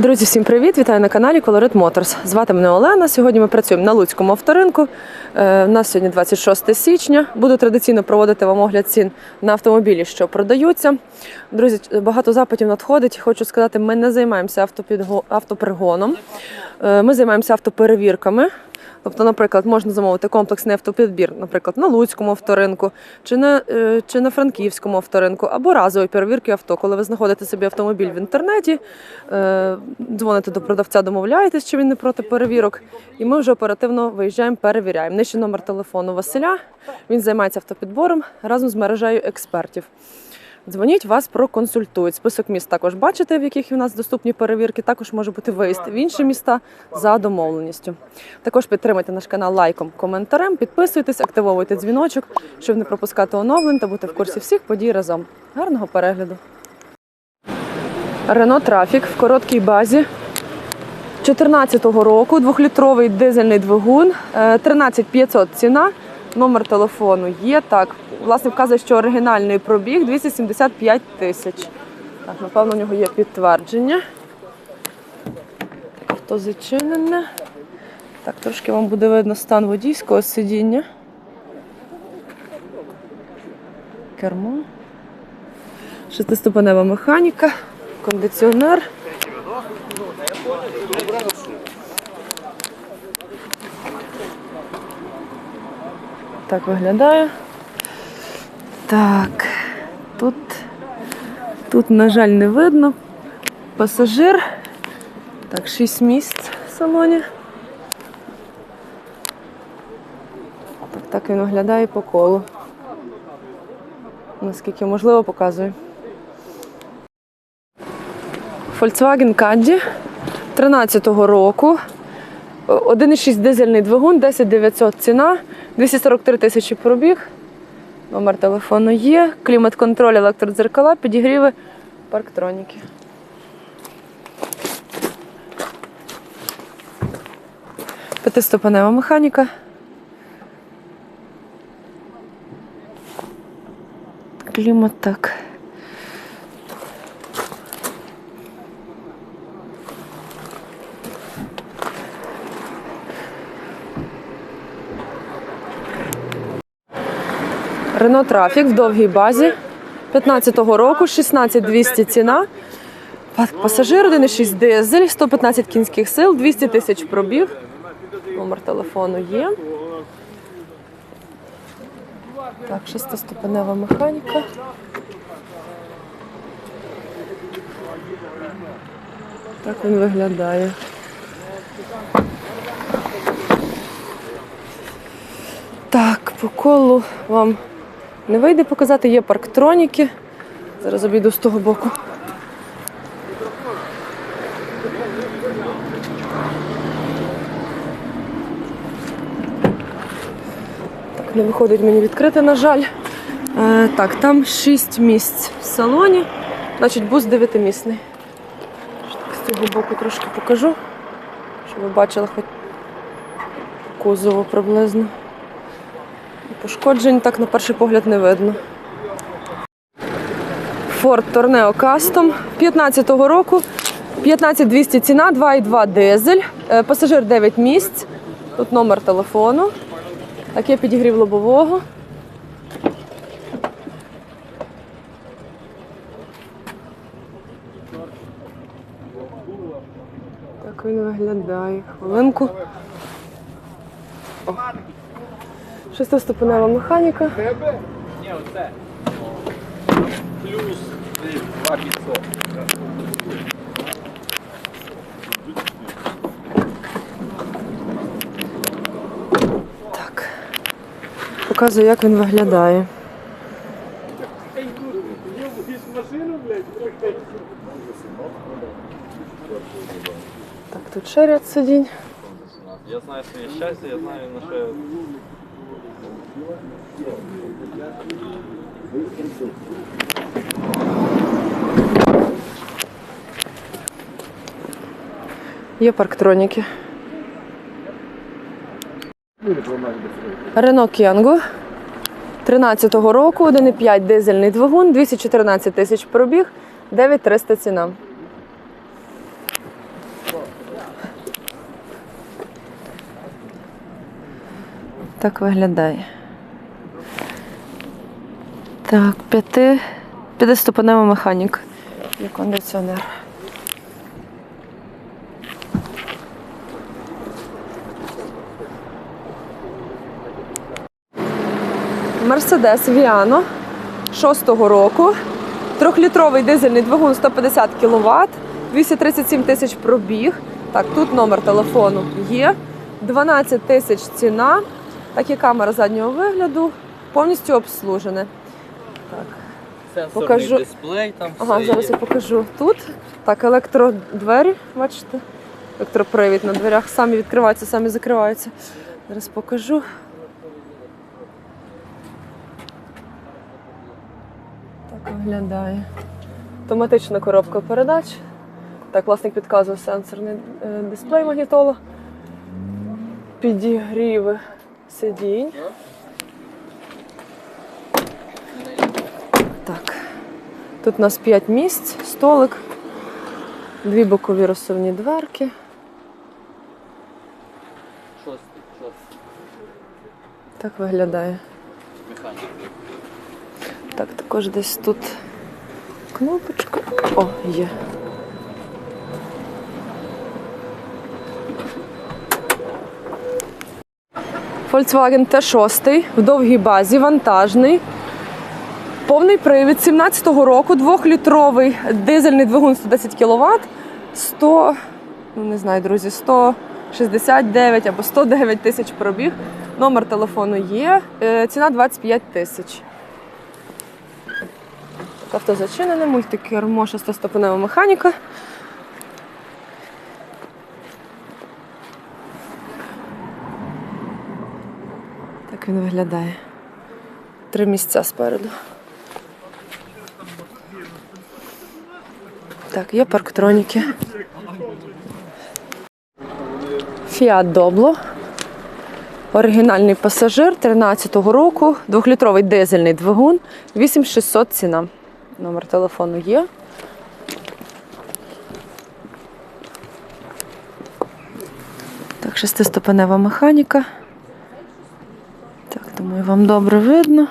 Друзі, всім привіт! Вітаю на каналі Colorit Motors. Звати мене Олена. Сьогодні ми працюємо на Луцькому авторинку. Е, У нас сьогодні 26 січня. Буду традиційно проводити вам огляд цін на автомобілі, що продаються. Друзі, багато запитів надходить. Хочу сказати, ми не займаємося автопідго- автопригоном. Е, Ми займаємося автоперевірками. Тобто, наприклад, можна замовити комплексний автопідбір, наприклад, на Луцькому авторинку, чи на, е, чи на Франківському авторинку, або разові перевірки авто. Коли ви знаходите собі автомобіль в інтернеті, е, дзвоните до продавця, домовляєтесь, чи він не проти перевірок, і ми вже оперативно виїжджаємо, перевіряємо. Нижче номер телефону Василя. Він займається автопідбором разом з мережею експертів. Дзвоніть, вас проконсультують. Список міст також бачите, в яких у нас доступні перевірки. Також може бути виїзд в інші міста за домовленістю. Також підтримайте наш канал лайком, коментарем, підписуйтесь, активовуйте дзвіночок, щоб не пропускати оновлень та бути в курсі всіх подій разом. Гарного перегляду! Рено Трафік в короткій базі 14-го року, двохлітровий дизельний двигун, е, 13500 ціна, номер телефону є. Так, власне, вказує, що оригінальний пробіг 275 тисяч. Так, напевно, у нього є підтвердження. Авто зачинене. Так, трошки вам буде видно стан водійського сидіння. Кермо. Шестиступенева механіка, кондиціонер. Так виглядає. Так, тут, тут, на жаль, не видно. Пасажир. Так, 6 місць в салоні. Так, так він виглядає по колу. Наскільки можливо, показую. Volkswagen Caddy 13-го року. 1,6 дизельний двигун, 10900 ціна, 243 тисячі пробіг. Номер телефону є, клімат-контроль, електродзеркала, підігріви, парктроніки. П'ятиступенева механіка. Клімат так. Рено Трафік в довгій базі 15-го року, 16200 ціна. Па- Пасажир 1,6 дизель, 115 кінських сил, 200 тисяч пробіг. Номер телефону є. Так, шестиступенева механіка. Так він виглядає. Так, по колу вам не вийде показати, є парктроніки. Зараз обійду з того боку. Так, не виходить мені відкрити, на жаль. Е, так, там 6 місць в салоні, значить бус 9-місний. З цього боку трошки покажу, щоб ви бачили хоч кузову приблизно. Пошкоджень так на перший погляд не видно. Ford Tourneo Custom 15-го року. 15200 ціна, 2,2 дизель. Е, Пасажир 9 місць. Тут номер телефону. Так, є підігрів лобового. Так він виглядає. Хвилинку. Шестиступенева механіка. Ні, оце. Плюс 2%. Так. Показую, як він виглядає. Так, тут ще ряд сидінь. Я знаю своє щастя, я знаю на що я. Є парктроніки. Рено Кенго 13-го року, 1,5 дизельний двигун, 214 тисяч пробіг, 9300 ціна. Так виглядає. Так, п'яти, п'ятиступенева механіка. І кондиціонер. Мерседес Віано 6-го року. Трьохлітровий дизельний двигун 150 кВт, 237 тисяч пробіг. Так, тут номер телефону є. 12 тисяч ціна. Так і камера заднього вигляду. Повністю обслужене. Так. Сенсорний Покажу. дисплей там Ага, все зараз є. я покажу. Тут так, електродвері, бачите? Електропривід на дверях самі відкриваються, самі закриваються. Зараз покажу. Так виглядає. Автоматична коробка передач. Так, власник підказував сенсорний е, дисплей магнітола. Підігріви сидінь. Так. Тут у нас 5 місць, столик, дві бокові розсувні дверки. Так виглядає. Так, також десь тут кнопочка. О, є. Volkswagen T6 в довгій базі, вантажний. Повний привід 17-го року, двохлітровий дизельний двигун 110 кВт, 100, ну не знаю, друзі, 169 або 109 тисяч пробіг. Номер телефону є. Е, Ціна 25 тисяч. Авто зачинене, мультикермо, шестиступенева механіка. Так він виглядає. Три місця спереду. Так, є парктроніки. Fiat Doblo. Оригінальний пасажир 13-го року, двохлітровий дизельний двигун, 8600 ціна. Номер телефону є. Так, шестиступенева механіка. Так, думаю, вам добре видно.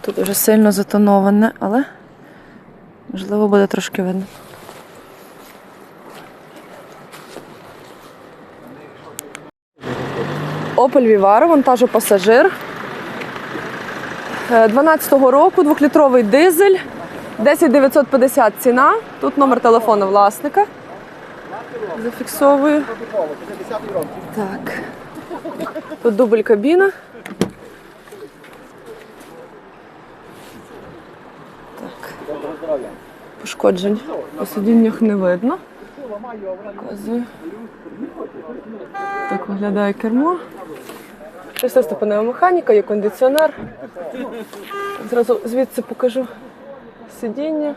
Тут дуже сильно затоноване, але можливо буде трошки видно. Opel Vivaro, вантажопасажир. Е, 12-го року, двохлітровий дизель, 10950 ціна. Тут номер телефону власника. Зафіксовую. Так. Тут дубль кабіна. Пошкоджень по сидіннях не видно. Показую. Так виглядає кермо. Шестиступенева механіка, є кондиціонер. Зразу звідси покажу сидіння.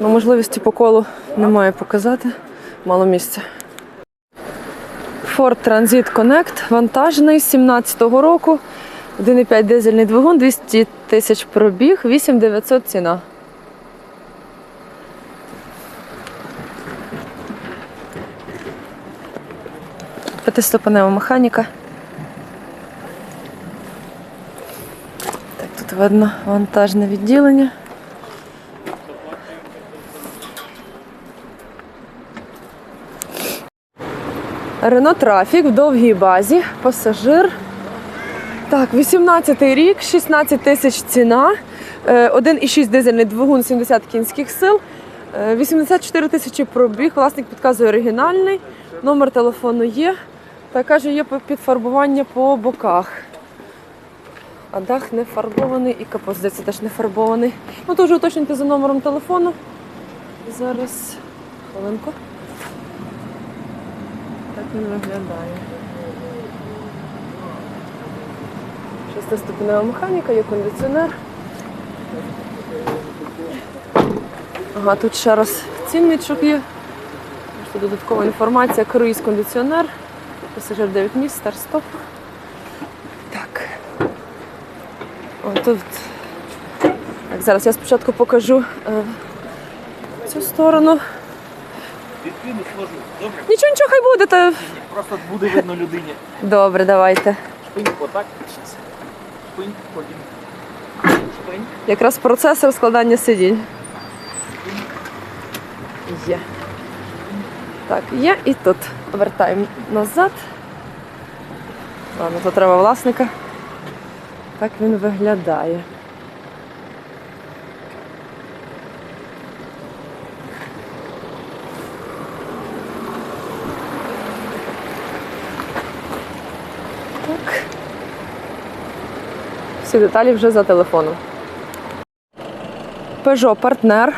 Ну, можливості по колу немає показати. Мало місця. Ford Transit Connect вантажний з 17-го року. 1,5 дизельний двигун, 200 тисяч пробіг, 8900 ціна. П'ятиступенева механіка. Так, тут видно вантажне відділення. Рено Трафік в довгій базі, пасажир. Так, 18-й рік, 16 тисяч ціна, е, 1,6 дизельний двигун, 70 кінських сил, е, 84 тисячі пробіг, власник підказує оригінальний, номер телефону є. Та каже, є підфарбування по боках. А дах не фарбований і капот, здається, теж не фарбований. Ну, то вже уточнюйте за номером телефону. Зараз хвилинку. Він виглядає. Шестиступенева механіка, є кондиціонер. Ага, тут ще раз цінничок є. Тут додаткова інформація, круїз кондиціонер. Пасажир 9 місць, старт-стоп. Так. О, тут Так, зараз я спочатку покажу е, цю сторону. Відкину, сложу. Добре? Нічого, нічого, хай буде. Ні, Просто буде видно людині. Добре, давайте. Шпинь, отак. Щас. Шпинь, потім. Шпинь. Якраз процес розкладання сидінь. Є. Так, є і тут. Вертаємо назад. Ладно, тут треба власника. Так він виглядає. Так. Всі деталі вже за телефоном. Peugeot партнер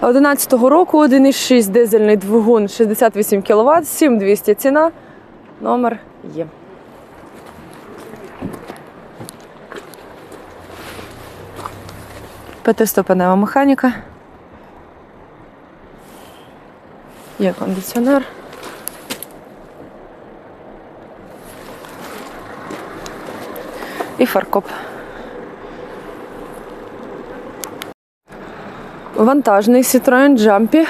11-го року 1,6 дизельний двигун 68 кВт, 7200 ціна. Номер є. П'ятиступенева механіка. Є кондиціонер. І фаркоп. Вантажний Citroen Jumpy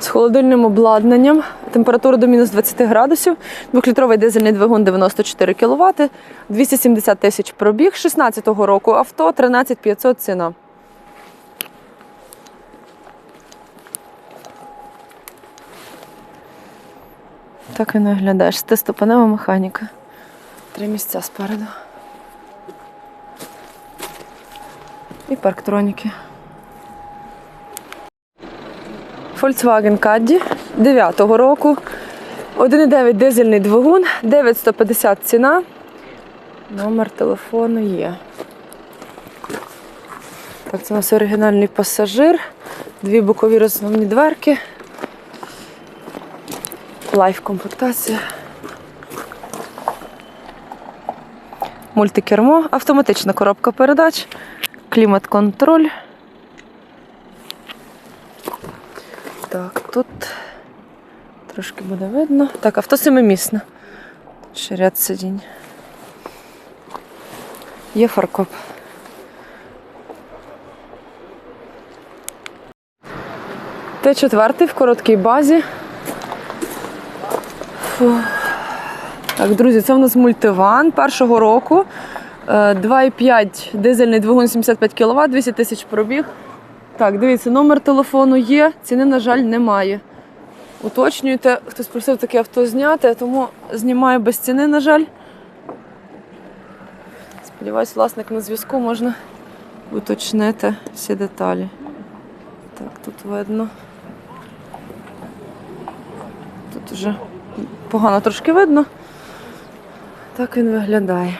з холодильним обладнанням. Температура до мінус 20 градусів. Двохлітровий дизельний двигун 94 кВт, 270 тисяч пробіг, 16-го року авто, 13 500 ціна. Так він виглядає. Шестиступенева механіка. Три місця спереду. І парктроніки. Volkswagen Caddy 9-го року. 1,9 дизельний двигун, 9150 ціна. Номер телефону є. Так, це у нас оригінальний пасажир, дві бокові розмовні дверки. Лайф комплектація. Мультикермо, автоматична коробка передач, клімат-контроль. Так, тут трошки буде видно. Так, авто семимісне. Ще ряд сидінь. Є фаркоп. Т4 в короткій базі. Фу. Так, друзі, це в нас мультиван першого року. Е, 2,5 дизельний двигун 75 кВт, 200 тисяч пробіг. Так, дивіться, номер телефону є, ціни, на жаль, немає. Уточнюйте, хтось просив таке авто зняти, тому знімаю без ціни, на жаль. Сподіваюсь, власник на зв'язку можна уточнити всі деталі. Так, тут видно. Тут вже погано трошки видно. Так він виглядає.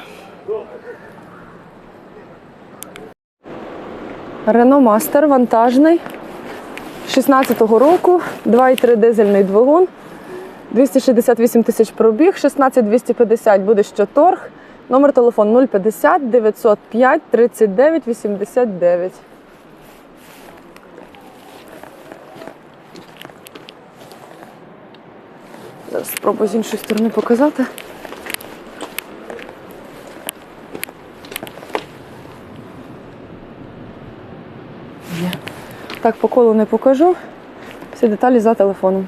Renault Master вантажний 16-го року, 2,3 дизельний двигун, 268 тисяч пробіг, 16 250 буде ще торг. Номер телефону 050 905 39 89. Зараз спробую з іншої сторони показати. Так, по колу не покажу. Всі деталі за телефоном.